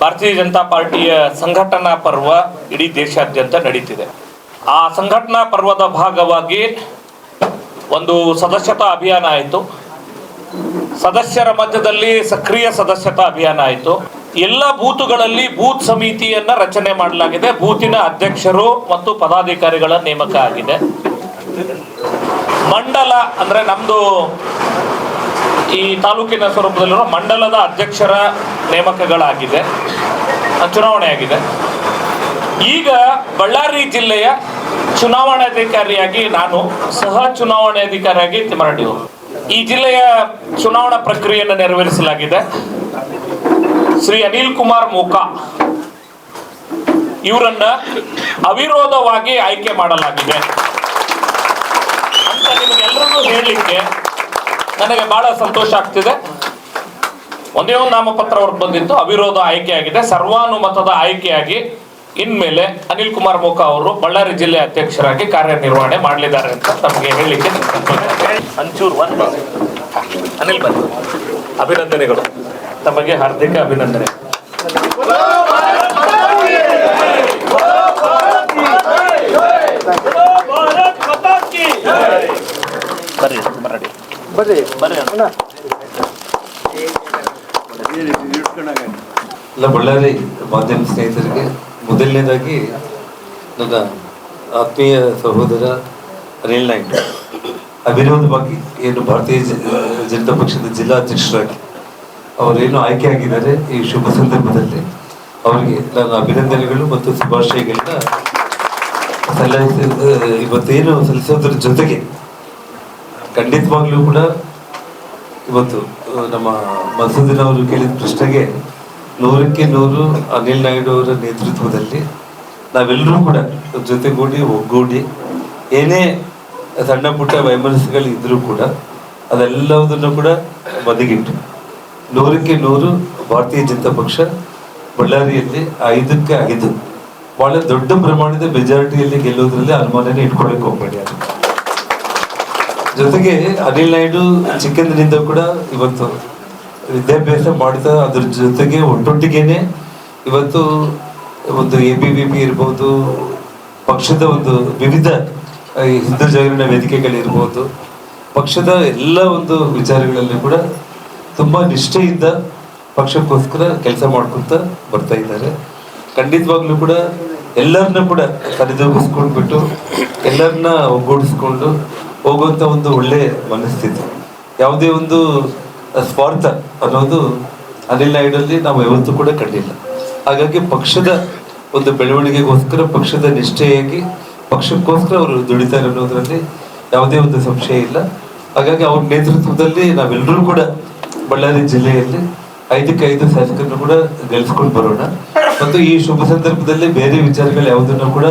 ಭಾರತೀಯ ಜನತಾ ಪಾರ್ಟಿಯ ಸಂಘಟನಾ ಪರ್ವ ಇಡೀ ದೇಶಾದ್ಯಂತ ನಡೀತಿದೆ. ಆ ಸಂಘಟನಾ ಪರ್ವದ ಭಾಗವಾಗಿ ಒಂದು ಸದಸ್ಯತಾ ಅಭಿಯಾನ ಆಯಿತು. ಸದಸ್ಯರ ಮಧ್ಯದಲ್ಲಿ ಸಕ್ರಿಯ ಸದಸ್ಯತಾ ಅಭಿಯಾನ ಆಯಿತು. ಎಲ್ಲ ಬೂತುಗಳಲ್ಲಿ ಬೂತ್ ಸಮಿತಿಯನ್ನ ರಚನೆ ಮಾಡಲಾಗಿದೆ. ಬೂತಿನ ಅಧ್ಯಕ್ಷರು ಮತ್ತು ಪದಾಧಿಕಾರಿಗಳ ನೇಮಕ ಆಗಿದೆ. ಮಂಡಲ ಅಂದ್ರೆ ನಮ್ದು ಈ ತಾಲೂಕಿನ ಸ್ವರೂಪದಲ್ಲಿರುವ ಮಂಡಲದ ಅಧ್ಯಕ್ಷರ ನೇಮಕಗಳಾಗಿದೆ, ಚುನಾವಣೆ ಆಗಿದೆ. ಈಗ ಬಳ್ಳಾರಿ ಜಿಲ್ಲೆಯ ಚುನಾವಣಾಧಿಕಾರಿಯಾಗಿ ನಾನು ಸಹ ಚುನಾವಣಾಧಿಕಾರಿಯಾಗಿ ಅವರು ಈ ಜಿಲ್ಲೆಯ ಚುನಾವಣಾ ಪ್ರಕ್ರಿಯೆಯನ್ನು ನೆರವೇರಿಸಲಾಗಿದೆ. ಶ್ರೀ ಅನಿಲ್ ಕುಮಾರ್ ಮೂಕಾ ಇವರನ್ನ ಅವಿರೋಧವಾಗಿ ಆಯ್ಕೆ ಮಾಡಲಾಗಿದೆ. ಅಂತ ನಿಮಗೆಲ್ಲರಿಗೂ ಹೇಳಲಿಕ್ಕೆ ನನಗೆ ಬಹಳ ಸಂತೋಷ ಆಗ್ತಿದೆ. ಒಂದೇ ಒಂದು ನಾಮಪತ್ರ ಅವ್ರಿಗೆ ಬಂದಿತ್ತು ಅವಿರೋಧ ಆಯ್ಕೆಯಾಗಿದೆ. ಸರ್ವಾನುಮತದ ಆಯ್ಕೆಯಾಗಿ ಇನ್ಮೇಲೆ ಅನಿಲ್ ಕುಮಾರ್ ಮೋಕ ಅವರು ಬಳ್ಳಾರಿ ಜಿಲ್ಲೆ ಅಧ್ಯಕ್ಷರಾಗಿ ಕಾರ್ಯನಿರ್ವಹಣೆ ಮಾಡಲಿದ್ದಾರೆ ಅಂತ ತಮಗೆ ಹೇಳಲಿಕ್ಕೆ ಅಂಚೂರ್ ಅನಿಲ್ ಬಂದು. ಅಭಿನಂದನೆಗಳು. ತಮಗೆ ಹಾರ್ದಿಕ ಅಭಿನಂದನೆ ಬರ್ರಿ. ಬರ್ರಿ ಅಣ್ಣ. ಎಲ್ಲ ಬಳ್ಳಾರಿ ಮಾಧ್ಯಮ ಸ್ನೇಹಿತರಿಗೆ ಮೊದಲನೇದಾಗಿ ನನ್ನ ಆತ್ಮೀಯ ಸಹೋದರ ಅನಿಲ್ ನಾಯ್ಕ. ಅಭಿನಂದವಾಗಿ ಏನು ಭಾರತೀಯ ಜ- ಜನತಾ ಪಕ್ಷದ ಜಿಲ್ಲಾಧ್ಯಕ್ಷರಾಗಿ ಅವರೇನು ಆಯ್ಕೆ ಆಗಿದ್ದಾರೆ ಈ ಶುಭ ಸಂದರ್ಭದಲ್ಲಿ. ಅವರಿಗೆ ನನ್ನ ಅಭಿನಂದನೆಗಳು ಮತ್ತು ಶುಭಾಶಯಗಳನ್ನ ಸಲ್ಲಿಸ ಇವತ್ತೇನು ಸಲ್ಲಿಸೋದ್ರ ಜೊತೆಗೆ ಖಂಡಿತವಾಗ್ಲೂ ಕೂಡ ಇವತ್ತು ನಮ್ಮ ಮಸೂದಿನ್ ಅವರು ಕೇಳಿದ ಪ್ರಶ್ನೆಗೆ ನೂರಕ್ಕೆ ನೂರು ಅನಿಲ್ ನಾಯ್ಡು ಅವರ ನೇತೃತ್ವದಲ್ಲಿ ನಾವೆಲ್ಲರೂ ಕೂಡ ಜೊತೆಗೂಡಿ ಒಗ್ಗೂಡಿ, ಏನೇ ಸಣ್ಣ ಪುಟ್ಟ ವೈಮನಸ್ಸುಗಳು ಇದ್ದರೂ ಕೂಡ ಅದೆಲ್ಲವುದನ್ನು ಕೂಡ ಬದಿಗಿಟ್ಟು, ನೂರಕ್ಕೆ ನೂರು ಭಾರತೀಯ ಜನತಾ ಪಕ್ಷ ಬಳ್ಳಾರಿಯಲ್ಲಿ ಐದಕ್ಕೆ ಐದು, ಬಹಳ ದೊಡ್ಡ ಪ್ರಮಾಣದ ಮೆಜಾರಿಟಿಯಲ್ಲಿ ಗೆಲ್ಲೋದ್ರಲ್ಲಿ ಅನುಮಾನನೇ ಇಟ್ಕೊಳ್ಳೋಕೆ ಹೋಗ್ಬೇಡಿ ಅದು ಜೊತೆಗೆ ಅನಿಲ್ ನಾಯ್ಡು ಚಿಕ್ಕಂದಿನಿಂದ ಕೂಡ ಇವತ್ತು ವಿದ್ಯಾಭ್ಯಾಸ ಮಾಡ್ತಾ ಅದ್ರ ಜೊತೆಗೆ ಒಟ್ಟೊಟ್ಟಿಗೆನೆ ಇವತ್ತು ಒಂದು ಎ ಬಿ ವಿ ಪಿ ಇರ್ಬೋದು, ಪಕ್ಷದ ಒಂದು ವಿವಿಧ ಹಿಂದೂ ಜಾಗರಣ ವೇದಿಕೆಗಳಿರ್ಬೋದು, ಪಕ್ಷದ ಎಲ್ಲ ಒಂದು ವಿಚಾರಗಳಲ್ಲಿ ಕೂಡ ತುಂಬಾ ನಿಷ್ಠೆಯಿಂದ ಪಕ್ಷಕ್ಕೋಸ್ಕರ ಕೆಲಸ ಮಾಡ್ಕೊಂತ ಬರ್ತಾ ಇದ್ದಾರೆ. ಖಂಡಿತವಾಗ್ಲೂ ಕೂಡ ಎಲ್ಲರನ್ನ ಕೂಡ ಸರಿದೂಗಿಸ್ಕೊಂಡ್ಬಿಟ್ಟು ಎಲ್ಲರನ್ನ ಒಗ್ಗೂಡಿಸ್ಕೊಂಡು ಹೋಗುವಂತ ಒಂದು ಒಳ್ಳೆ ಮನಸ್ಥಿತಿ. ಯಾವುದೇ ಒಂದು ಸ್ವಾರ್ಥ ಅನ್ನೋದು ಅನಿಲ್ ನಾಯ್ಡಲ್ಲಿ ನಾವು ಯಾವತ್ತೂ ಕೂಡ ಕಂಡಿಲ್ಲ. ಹಾಗಾಗಿ ಪಕ್ಷದ ಒಂದು ಬೆಳವಣಿಗೆಗೋಸ್ಕರ, ಪಕ್ಷದ ನಿಷ್ಠೆಯಾಗಿ, ಪಕ್ಷಕ್ಕೋಸ್ಕರ ಅವರು ದುಡಿತಾರೆ ಅನ್ನೋದ್ರಲ್ಲಿ ಯಾವುದೇ ಒಂದು ಸಂಶಯ ಇಲ್ಲ. ಹಾಗಾಗಿ ಅವ್ರ ನೇತೃತ್ವದಲ್ಲಿ ನಾವೆಲ್ಲರೂ ಕೂಡ ಬಳ್ಳಾರಿ ಜಿಲ್ಲೆಯಲ್ಲಿ ಐದಕ್ಕೆ ಐದು ಶಾಸಕರನ್ನು ಕೂಡ ಗೆಲ್ಸ್ಕೊಂಡು ಬರೋಣ. ಮತ್ತು ಈ ಶುಭ ಸಂದರ್ಭದಲ್ಲಿ ಬೇರೆ ವಿಚಾರಗಳು ಯಾವುದನ್ನು ಕೂಡ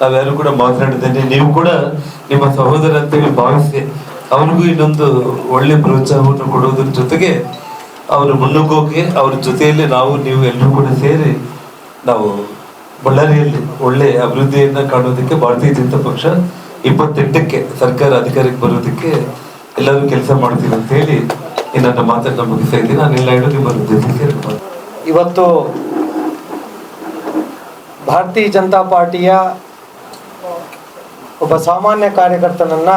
ನಾವ್ಯಾರು ಕೂಡ ಮಾತನಾಡಿದ್ದೇನೆ, ನೀವು ಕೂಡ ನಿಮ್ಮ ಸಹೋದರ ಅಂತೇಳಿ ಭಾವಿಸಿ ಅವನಿಗೂ ಇನ್ನೊಂದು ಒಳ್ಳೆ ಪ್ರೋತ್ಸಾಹವನ್ನು ಕೊಡೋದ್ರ ಜೊತೆಗೆ ಅವರು ಮುನ್ನುಗ್ಗೋಕೆ ಅವ್ರ ಜೊತೆಯಲ್ಲಿ ನಾವು, ನೀವು ಎಲ್ಲರೂ ಕೂಡ ಸೇರಿ ನಾವು ಬಳ್ಳಾರಿಯಲ್ಲಿ ಒಳ್ಳೆ ಅಭಿವೃದ್ಧಿಯನ್ನ ಕಾಣೋದಕ್ಕೆ ಭಾರತೀಯ ಜನತಾ ಪಕ್ಷ ಇಪ್ಪತ್ತೆಂಟಕ್ಕೆ ಸರ್ಕಾರ ಅಧಿಕಾರಕ್ಕೆ ಬರೋದಕ್ಕೆ ಎಲ್ಲರೂ ಕೆಲಸ ಮಾಡ್ತೀವಿ ಅಂತ ಹೇಳಿ ಇನ್ನೊಂದು ಮಾತನ್ನ ಮುಗಿಸ್ತಾ ಇದ್ದೀನಿ. ನಾನು ನಿಮ್ಮ ಉದ್ದೇಶಿಸಿ ಎರಡು ಇವತ್ತು ಭಾರತೀಯ ಜನತಾ ಪಾರ್ಟಿಯ ಒಬ್ಬ ಸಾಮಾನ್ಯ ಕಾರ್ಯಕರ್ತನನ್ನ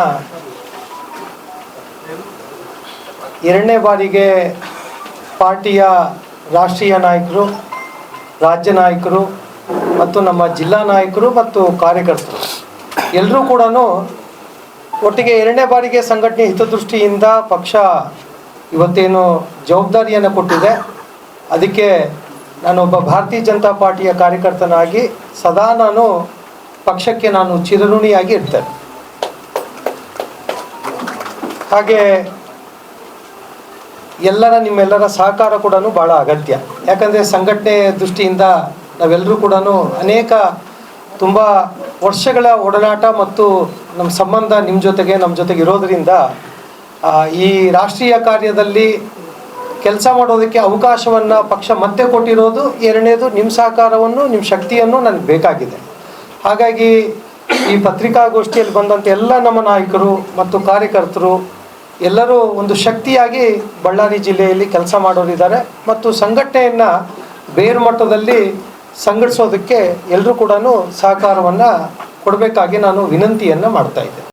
ಎರಡನೇ ಬಾರಿಗೆ ಪಾರ್ಟಿಯ ರಾಷ್ಟ್ರೀಯ ನಾಯಕರು, ರಾಜ್ಯ ನಾಯಕರು ಮತ್ತು ನಮ್ಮ ಜಿಲ್ಲಾ ನಾಯಕರು ಮತ್ತು ಕಾರ್ಯಕರ್ತರು. ಎಲ್ಲರೂ ಕೂಡ ಒಟ್ಟಿಗೆ ಎರಡನೇ ಬಾರಿಗೆ ಸಂಘಟನೆ ಹಿತದೃಷ್ಟಿಯಿಂದ ಪಕ್ಷ ಇವತ್ತೇನು ಜವಾಬ್ದಾರಿಯನ್ನು ಕೊಟ್ಟಿದೆ. ಅದಕ್ಕೆ ನಾನೊಬ್ಬ ಭಾರತೀಯ ಜನತಾ ಪಾರ್ಟಿಯ ಕಾರ್ಯಕರ್ತನಾಗಿ ಸದಾ ನಾನು ಪಕ್ಷಕ್ಕೆ ನಾನು ಚಿರಋಣಿಯಾಗಿ ಇರ್ತೇನೆ. ಹಾಗೆ ಎಲ್ಲರ ನಿಮ್ಮೆಲ್ಲರ ಸಹಕಾರ ಕೂಡ ಭಾಳ ಅಗತ್ಯ. ಯಾಕಂದರೆ ಸಂಘಟನೆ ದೃಷ್ಟಿಯಿಂದ ನಾವೆಲ್ಲರೂ ಕೂಡ ಅನೇಕ ತುಂಬ ವರ್ಷಗಳ ಒಡನಾಟ ಮತ್ತು ನಮ್ಮ ಸಂಬಂಧ ನಿಮ್ಮ ಜೊತೆಗೆ ನಮ್ಮ ಜೊತೆಗೆ ಇರೋದರಿಂದ ಈ ರಾಷ್ಟ್ರೀಯ ಕಾರ್ಯದಲ್ಲಿ ಕೆಲಸ ಮಾಡೋದಕ್ಕೆ ಅವಕಾಶವನ್ನು ಪಕ್ಷ ಮತ್ತೆ ಕೊಟ್ಟಿರೋದು, ಎರಡನೇದು ನಿಮ್ಮ ಸಹಕಾರವನ್ನು ನಿಮ್ಮ ಶಕ್ತಿಯನ್ನು ನನಗೆ ಬೇಕಾಗಿದೆ. ಹಾಗಾಗಿ ಈ ಪತ್ರಿಕಾಗೋಷ್ಠಿಯಲ್ಲಿ ಬಂದಂಥ ಎಲ್ಲ ನಮ್ಮ ನಾಯಕರು ಮತ್ತು ಕಾರ್ಯಕರ್ತರು ಎಲ್ಲರೂ ಒಂದು ಶಕ್ತಿಯಾಗಿ ಬಳ್ಳಾರಿ ಜಿಲ್ಲೆಯಲ್ಲಿ ಕೆಲಸ ಮಾಡೋರಿದ್ದಾರೆ ಮತ್ತು ಸಂಘಟನೆಯನ್ನು ಬೇರು ಮಟ್ಟದಲ್ಲಿ ಸಂಘಟಿಸೋದಕ್ಕೆ ಎಲ್ಲರೂ ಕೂಡ ಸಹಕಾರವನ್ನು ಕೊಡಬೇಕಾಗಿ ನಾನು ವಿನಂತಿಯನ್ನು ಮಾಡ್ತಾ ಇದ್ದೆ